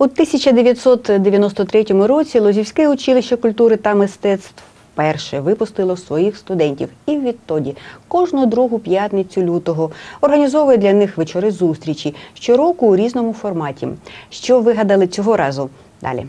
У 1993 році Лозівське училище культури та мистецтв вперше випустило своїх студентів. І відтоді кожну другу п'ятницю лютого організовує для них вечори зустрічі щороку у різному форматі. Що вигадали цього разу? Далі.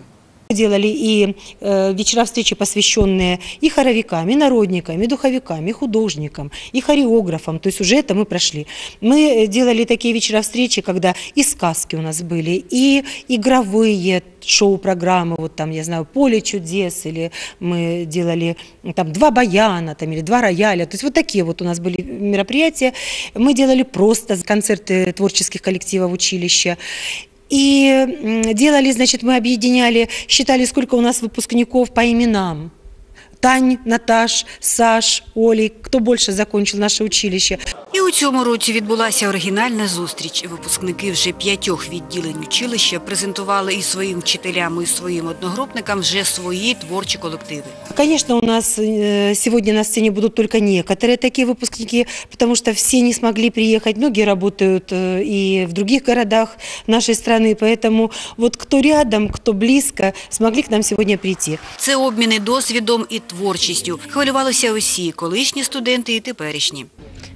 Делали и э, вечера встречи, посвященные и хоровикам, и народникам, и духовикам, и художникам, и хореографам. То есть уже это мы прошли. Мы делали такие вечера встречи, когда и сказки у нас были, и игровые шоу-программы, вот там, я знаю, «Поле чудес», или мы делали там два баяна, там, или два рояля. То есть вот такие вот у нас были мероприятия. Мы делали просто концерты творческих коллективов училища. И м, делали, значит, мы объединяли, считали, сколько у нас выпускников по именам. Тань, Наташ, Саш, Олі, хто більше закінчив наше училище. І у цьому році відбулася оригінальна зустріч. Випускники вже п'ятьох відділень училища презентували і своїм вчителям, і своїм одногрупникам вже свої творчі колективи. Конечно, у нас э, сегодня на сцене будут только некоторые такие выпускники, потому что все не смогли приехать. Многие работают э, и в других городах нашей страны, поэтому вот кто рядом, кто близко, смогли к нам сегодня прийти. Це обміни досвідом і творчістю. Хвилювалися усі колишні студенти і теперішні.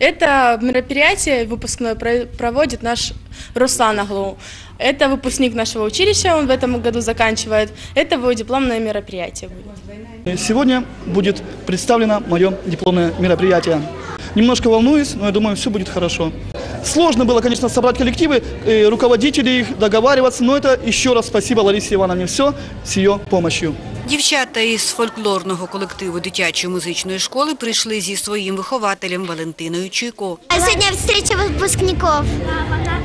Это мероприятие выпускное про- проводит наш Руслан Аглу. Это выпускник нашего училища, он в этом году заканчивает. Это его дипломное мероприятие будет. Сегодня будет представлено мое дипломное мероприятие. Немножко волнуюсь, но я думаю, все будет хорошо. Сложно было, конечно, собрать коллективы, э, руководителей их, договариваться, но это еще раз спасибо Ларисе Ивановне все с ее помощью. Дівчата із фольклорного колективу дитячої музичної школи прийшли зі своїм вихователем Валентиною Чуйко. Сьогодні встреча випускників.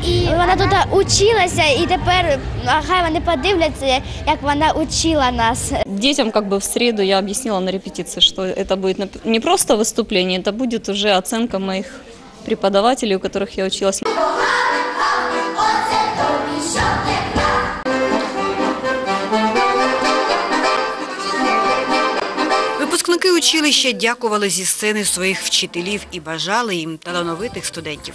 І вона тут училася, і тепер а, хай вони подивляться, як вона учила нас. Детям как бы в среду я объяснила на репетиции, что это будет нап- не просто выступление, это будет уже оценка моих преподавателей, у которых я училась. Випускники училища дякували зі сцени своїх вчителів і бажали їм талановитих студентів.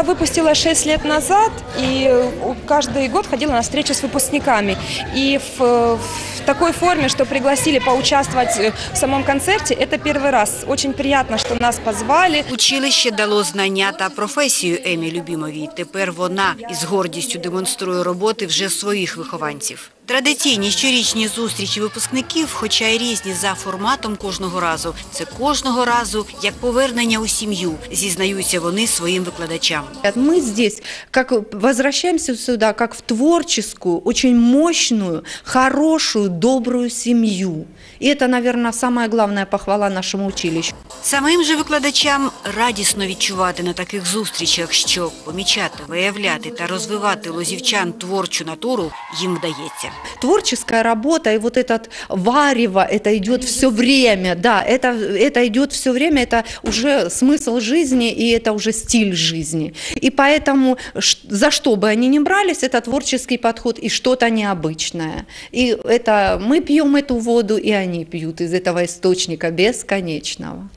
Я выпустила 6 лет назад и э, каждый год ходила на встречи с выпускниками. И в, э, в такой форме, что пригласили поучаствовать э, в самом концерте, это первый раз. Очень приятно, что нас позвали. Училище дало знання та професію Емі Любімовій. Тепер вона із гордістю демонструє роботи вже своїх вихованців. Традиційні щорічні зустрічі випускників, хоча й різні за форматом кожного разу, це кожного разу як повернення у сім'ю, зізнаються вони своїм викладачам. Мы здесь как возвращаемся сюда как в очень мощную, хорошую, добрую семью. И это, наверное, самая главная похвала нашему училищу. Самим же викладачам радісно відчувати на таких зустрічах, що помічати, виявляти та розвивати лозівчан творчу натуру їм вдається. Творческая работа и вот этот варево, это идет все время, да, это, это идет все время, это уже смысл жизни и это уже стиль жизни. И поэтому за что бы они ни брались, это творческий подход и что-то необычное. И это мы пьем эту воду, и они пьют из этого источника бесконечного.